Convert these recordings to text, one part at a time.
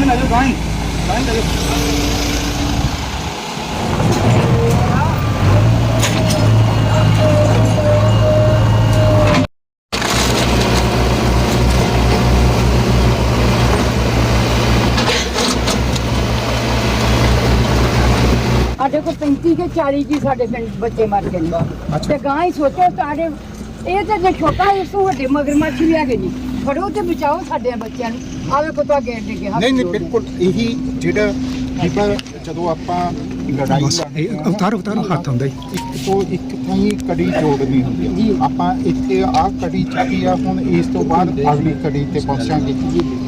ਲੈ ਜਾਓ ਸਾਡੇ ਕੋਲ 35 ਕੇ 40 ਜੀ ਸਾਡੇ ਪਿੰਡ ਬੱਚੇ ਮਰ ਗਏ ਨੇ। ਤੇ ਗਾਂ ਹੀ ਸੋਚੋ ਸਾਡੇ ਇਹ ਤਾਂ ਜੇ ਛੋਟਾ ਇਸ ਤੋਂ ਵੱਡੇ ਮਗਰਮੱਛ ਵੀ ਹੈਗੇ ਜੀ। ਫੜੋ ਤੇ ਬਚਾਓ ਸਾਡੇ ਬੱਚਿਆਂ ਨੂੰ। ਆਵੇ ਕੋਤਾ ਗੇਟ ਦੇ ਕੇ ਨਹੀਂ ਨਹੀਂ। ਬਿਲਕੁਲ ਇਹੀ ਜਿਹੜਾ ਪਰ ਜਦੋਂ ਆਪਾਂ ਲੜਾਈ ਲੜਦੇ ਇਹ ਹਾਂ, ਅਵਤਾਰ ਅਵਤਾਰ ਹੱਥ ਹੁੰਦਾ ਜੀ ਇੱਕ ਤੋਂ ਇੱਕ ਥਾਈ ਕੜੀ ਜੋੜਨੀ ਹੁੰਦੀ। ਹੈ ਆਪਾਂ ਇੱਥੇ ਆਹ ਕੜੀ ਚੱਕੀ ਆ ਹੁਣ ਇਸ ਤੋਂ ਬਾਅਦ ਅਗਲੀ ਕੜੀ ਤੇ ਪਹੁੰਚਾਂਗੇ।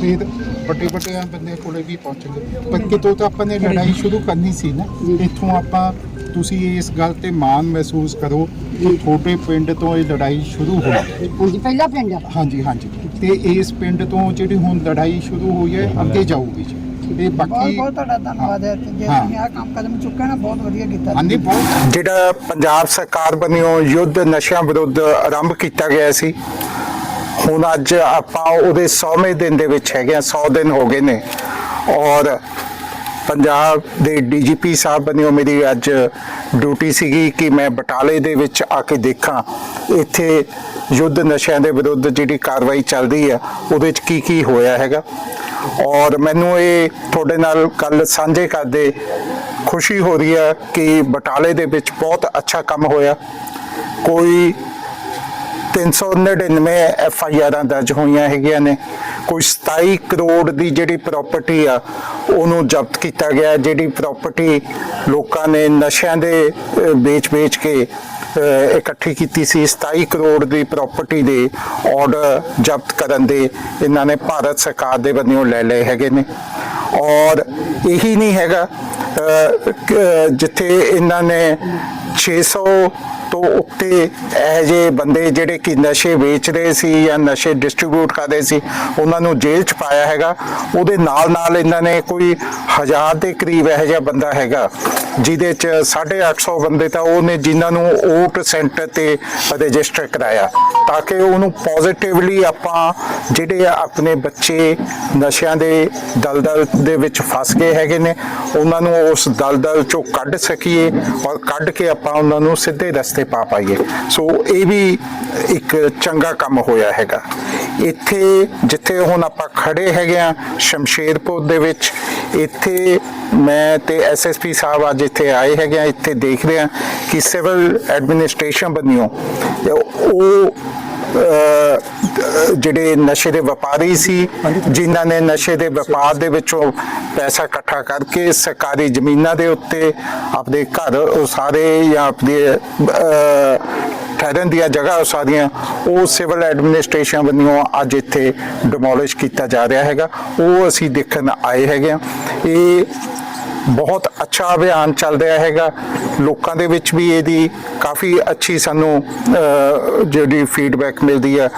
ਫਿਰ ਵੱਡੇ ਵੱਡੇ ਬੰਦੇ ਕੋਲੇ ਵੀ ਪਹੁੰਚਾਂਗੇ। ਪਰ ਕਿਤੋਂ ਤਾਂ ਆਪਾਂ ਨੇ ਲੜਾਈ ਸ਼ੁਰੂ ਕਰਨੀ ਸੀ ਨਾ ਇੱਥੋਂ ਆਪਾਂ ਤੁਸੀਂ ਇਸ ਗੱਲ ਤੇ ਮਾਣ ਮਹਿਸੂਸ ਕਰੋ ਕਿ ਤੁਹਾਡੇ ਪਿੰਡ ਤੋਂ ਇਹ ਲੜਾਈ ਸ਼ੁਰੂ ਹੋਈ ਹਾਂਜੀ ਪਹਿਲਾ ਪਿੰਡ ਆ। ਹਾਂਜੀ ਹਾਂਜੀ। ਤੇ ਇਸ ਪਿੰਡ ਤੋਂ ਜਿਹੜੀ ਹੁਣ ਲੜਾਈ ਸ਼ੁਰੂ ਹੋਈ ਹੈ ਅੱਗੇ ਜਾਊਗੀ ਜੀ। ਬਹੁਤ ਬਾਕੀ ਬਹੁਤ ਤੁਹਾਡਾ ਧੰਨਵਾਦ ਹੈ। ਤੇ ਜੇ। ਤੁਸੀਂ ਆਹ ਕੰਮ ਕਦਮ ਚੁੱਕਿਆ ਨਾ ਬਹੁਤ ਵਧੀਆ ਕੀਤਾ ਹਾਂਜੀ ਬਹੁਤ ਜਿਹੜਾ ਪੰਜਾਬ ਸਰਕਾਰ ਵੱਲੋਂ ਯੁੱਧ ਨਸ਼ਿਆਂ ਵਿਰੁੱਧ ਆਰੰਭ ਕੀਤਾ ਗਿਆ ਸੀ ਹੁਣ ਅੱਜ ਆਪਾਂ ਉਹਦੇ 100ਵੇਂ ਦਿਨ ਦੇ ਵਿੱਚ ਹੈਗੇ ਆ 100 ਦਿਨ ਹੋ ਗਏ ਨੇ। ਔਰ ਪੰਜਾਬ ਦੇ ਡੀਜੀਪੀ ਸਾਹਿਬ ਵੱਲੋਂ ਮੇਰੀ ਅੱਜ ਡਿਊਟੀ ਸੀਗੀ ਕਿ ਮੈਂ ਬਟਾਲੇ ਦੇ ਵਿੱਚ ਆ ਕੇ ਦੇਖਾਂ ਇੱਥੇ ਯੁੱਧ ਨਸ਼ਿਆਂ ਦੇ ਵਿਰੁੱਧ ਜਿਹੜੀ ਕਾਰਵਾਈ ਚੱਲਦੀ ਆ ਉਹਦੇ ਵਿੱਚ ਕੀ ਕੀ ਹੋਇਆ ਹੈਗਾ। ਔਰ ਮੈਨੂੰ ਇਹ ਤੁਹਾਡੇ ਨਾਲ ਕੱਲ ਸਾਂਝੇ ਕਰਦੇ ਖੁਸ਼ੀ ਹੋ ਰਹੀ ਹੈ ਕਿ ਬਟਾਲੇ ਦੇ ਵਿੱਚ ਬਹੁਤ ਅੱਛਾ ਕੰਮ ਹੋਇਆ। ਕੋਈ 399 ਐਫ ਆਈ ਆਰਾਂ ਦਰਜ ਹੋਈਆਂ ਹੈਗੀਆਂ ਨੇ। ਕੋਈ 27 ਕਰੋੜ ਦੀ ਜਿਹੜੀ ਪ੍ਰਾਪਰਟੀ ਆ, ਉਹਨੂੰ ਜ਼ਬਤ ਕੀਤਾ ਗਿਆ ਜਿਹੜੀ ਪ੍ਰਾਪਰਟੀ ਲੋਕਾਂ ਨੇ ਨਸ਼ਿਆਂ ਦੇ ਵੇਚ-ਵੇਚ ਕੇ ਇਕੱਠੀ ਕੀਤੀ ਸੀ 27 ਕਰੋੜ ਦੀ ਪ੍ਰਾਪਰਟੀ ਦੇ ਆਰਡਰ ਜ਼ਬਤ ਕਰਨ ਦੇ ਇਹਨਾਂ ਨੇ ਭਾਰਤ ਸਰਕਾਰ ਦੇ ਵੱਲੋਂ ਲੈ ਲਏ ਹੈਗੇ ਨੇ। ਔਰ ਇਹੀ ਨਹੀਂ ਹੈਗਾ ਜਿੱਥੇ ਇਹਨਾਂ ਨੇ 600 ਤੋਂ ਉੱਤੇ ਇਹ ਜੇ ਬੰਦੇ ਜਿਹੜੇ ਕਿ ਨਸ਼ੇ ਵੇਚ ਰਹੇ ਸੀ ਜਾਂ ਨਸ਼ੇ ਡਿਸਟ੍ਰੀਬਿਊਟ ਕਰ ਰਹੇ ਸੀ, ਉਹਨਾਂ ਨੂੰ ਜੇਲ੍ਹ 'ਚ ਪਾਇਆ ਹੈਗਾ। ਉਹਦੇ ਨਾਲ ਨਾਲ ਇਹਨਾਂ ਨੇ ਕੋਈ ਹਜ਼ਾਰ ਦੇ ਕਰੀਬ ਇਹ ਜਿਹਾ ਬੰਦਾ ਹੈਗਾ, ਜਿਹਦੇ 'ਚ 850 ਬੰਦੇ ਤਾਂ ਉਹਨੇ ਜਿਨ੍ਹਾਂ ਨੂੰ ਓਟ ਸੈਂਟਰ ਤੇ ਰਜਿਸਟਰ ਕਰਾਇਆ, ਤਾਂ ਕਿ ਉਹਨੂੰ ਪੋਜ਼ਿਟਿਵਲੀ ਆਪਾਂ ਜਿਹੜੇ ਆ ਆਪਣੇ ਬੱਚੇ ਨਸ਼ਿਆਂ ਦੇ ਦਲਦਲ ਦੇ ਵਿੱਚ ਫਸ ਗਏ ਹੈਗੇ ਨੇ, ਉਹਨਾਂ ਨੂੰ ਉਸ ਦਲਦਲ ਚੋਂ ਕੱਢ ਸਕੀਏ ਔਰ ਕੱਢ ਕੇ ਆਪਾਂ ਉਹਨਾਂ ਨੂੰ ਸਿੱਧੇ ਰਸਤੇ ਪਾ ਪਾਈਏ। ਸੋ ਇਹ ਵੀ ਇੱਕ ਚੰਗਾ ਕੰਮ ਹੋਇਆ ਹੈਗਾ। ਇੱਥੇ ਜਿੱਥੇ ਹੁਣ ਆਪਾਂ ਖੜੇ ਹੈਗੇ ਆ ਸ਼ਮਸ਼ੇਰਪੁਰ ਦੇ ਵਿੱਚ ਇੱਥੇ ਮੈਂ ਤੇ ਐਸਐਸਪੀ ਸਾਹਿਬ ਅੱਜ ਇੱਥੇ ਆਏ ਹੈਗੇ ਆ ਇੱਥੇ ਦੇਖ ਰਹੇ ਆ ਕਿ ਸਿਵਲ ਐਡਮਿਨਿਸਟ੍ਰੇਸ਼ਨ ਬਣਿਓ। ਉਹ ਅਹ, ਜਿਹੜੇ ਨਸ਼ੇ ਦੇ ਵਪਾਰੀ ਸੀ ਜਿਨ੍ਹਾਂ ਨੇ ਨਸ਼ੇ ਦੇ ਵਪਾਰ ਦੇ ਵਿੱਚੋਂ ਪੈਸਾ ਇਕੱਠਾ ਕਰਕੇ ਸਰਕਾਰੀ ਜ਼ਮੀਨਾਂ ਦੇ ਉੱਤੇ ਆਪਣੇ ਘਰ ਉਸਾਰੇ ਜਾਂ ਆਪਣੇ ਠਹਿਰਨ ਦੀਆਂ ਜਗ੍ਹਾ ਉਸਾਰੀਆਂ ਉਹ ਸਿਵਲ ਐਡਮਿਨਿਸਟ੍ਰੇਸ਼ਨ ਵੱਲੋਂ ਅੱਜ ਇੱਥੇ ਡਿਮੋਲਿਸ਼ ਕੀਤਾ ਜਾ ਰਿਹਾ ਹੈਗਾ। ਉਹ ਅਸੀਂ ਦੇਖਣ ਆਏ ਹੈਗੇ ਆ ਇਹ ਬਹੁਤ ਅੱਛਾ ਅਭਿਆਨ ਚੱਲ ਰਿਹਾ ਹੈਗਾ। ਲੋਕਾਂ ਦੇ ਵਿੱਚ ਵੀ ਇਹਦੀ ਕਾਫੀ ਅੱਛੀ ਸਾਨੂੰ ਜਿਹੜੀ ਫੀਡਬੈਕ ਮਿਲਦੀ ਹੈ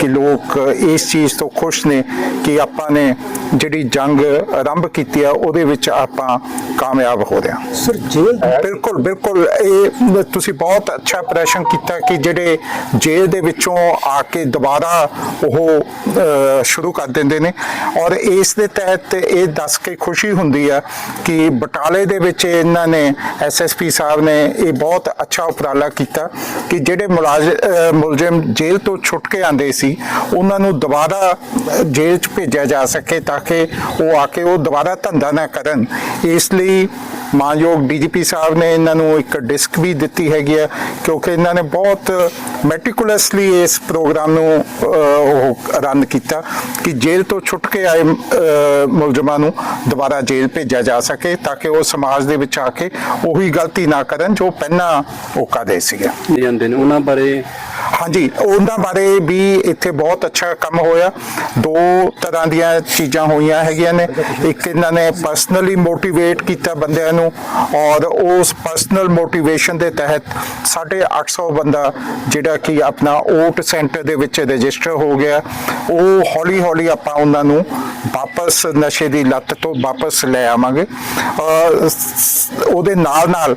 ਕਿ ਲੋਕ ਇਸ ਚੀਜ਼ ਤੋਂ ਖੁਸ਼ ਨੇ ਕਿ ਆਪਾਂ ਨੇ ਜਿਹੜੀ ਜੰਗ ਆਰੰਭ ਕੀਤੀ ਆ ਉਹਦੇ ਵਿੱਚ ਆਪਾਂ ਕਾਮਯਾਬ ਹੋ ਰਹੇ ਹਾਂ। ਸਰ ਜੇਲ੍ਹ ਬਿਲਕੁਲ ਬਿਲਕੁਲ ਇਹ ਤੁਸੀਂ ਬਹੁਤ ਅੱਛਾ ਪ੍ਰਸ਼ਨ ਕੀਤਾ ਕਿ ਜਿਹੜੇ ਜੇਲ੍ਹ ਦੇ ਵਿੱਚੋਂ ਆ ਕੇ ਦੁਬਾਰਾ ਉਹ ਸ਼ੁਰੂ ਕਰ ਦਿੰਦੇ ਨੇ ਔਰ ਇਸ ਦੇ ਤਹਿਤ ਇਹ ਦੱਸ ਕੇ ਖੁਸ਼ੀ ਹੁੰਦੀ ਆ ਕਿ ਬਟਾਲੇ ਦੇ ਵਿੱਚ ਇਹਨਾਂ ਨੇ ਐਸਐਸਪੀ ਸਾਹਿਬ ਨੇ ਇਹ ਬਹੁਤ ਅੱਛਾ ਉਪਰਾਲਾ ਕੀਤਾ ਕਿ ਜਿਹੜੇ ਮੁਲਾਜ਼- ਮੁਲਜ਼ਮ ਜੇਲ੍ਹ ਤੋਂ ਛੁੱਟ ਕੇ ਆਂਦੇ ਸੀ, ਉਹਨਾਂ ਨੂੰ ਦੁਬਾਰਾ ਜੇਲ੍ਹ 'ਚ ਭੇਜਿਆ ਜਾ ਸਕੇ ਤਾਂ ਕਿ ਉਹ ਆ ਕੇ ਉਹ ਦੁਬਾਰਾ ਧੰਦਾ ਨਾ ਕਰਨ। ਇਸ ਲਈ ਮਾਨਯੋਗ ਡੀਜੀਪੀ ਸਾਹਿਬ ਨੇ ਇਹਨਾਂ ਨੂੰ ਇੱਕ ਡਿਸਕ ਵੀ ਦਿੱਤੀ ਹੈਗੀ ਆ ਕਿਉਂਕਿ ਇਹਨਾਂ ਨੇ ਬਹੁਤ ਮੈਟੀਕੂਲਸਲੀ ਇਸ ਪ੍ਰੋਗਰਾਮ ਨੂੰ ਉਹ ਰਨ ਕੀਤਾ ਕਿ ਜੇਲ੍ਹ ਤੋਂ ਛੁੱਟ ਕੇ ਆਏ ਮੁਲਜ਼ਮਾਂ ਨੂੰ ਦੁਬਾਰਾ ਜੇਲ੍ਹ ਭੇਜਿਆ ਜਾ ਸਕੇ ਤਾਂ ਕਿ ਉਹ ਸਮਾਜ ਦੇ ਵਿੱਚ ਆ ਕੇ ਉਹੀ ਗਲਤੀ ਨਾ ਕਰਨ ਜੋ ਪਹਿਲਾਂ ਉਹ ਕਰਦੇ ਸੀਗੇ। ਜਾਂਦੇ ਨੇ। ਉਹਨਾਂ ਬਾਰੇ ਹਾਂਜੀ ਉਹਨਾਂ ਬਾਰੇ ਵੀ ਇੱਥੇ ਬਹੁਤ ਅੱਛਾ ਕੰਮ ਹੋਇਆ। ਦੋ ਤਰ੍ਹਾਂ ਦੀਆਂ ਚੀਜ਼ਾਂ ਹੋਈਆਂ ਹੈਗੀਆਂ ਨੇ। ਇੱਕ ਇਹਨਾਂ ਨੇ ਪਰਸਨਲੀ ਮੋਟੀਵੇਟ ਕੀਤਾ ਬੰਦਿਆਂ ਨੂੰ ਔਰ ਉਸ ਪਰਸਨਲ ਮੋਟੀਵੇਸ਼ਨ ਦੇ ਤਹਿਤ 850 ਬੰਦਾ ਜਿਹੜਾ ਕਿ ਆਪਣਾ ਓਟ ਸੈਂਟਰ ਦੇ ਵਿੱਚ ਰਜਿਸਟਰ ਹੋ ਗਿਆ। ਉਹ ਹੌਲੀ ਹੌਲੀ ਆਪਾਂ ਉਹਨਾਂ ਨੂੰ ਵਾਪਸ ਨਸ਼ੇ ਦੀ ਲੱਤ ਤੋਂ ਵਾਪਸ ਲੈ ਆਵਾਂਗੇ। ਔਰ ਉਹਦੇ ਨਾਲ ਨਾਲ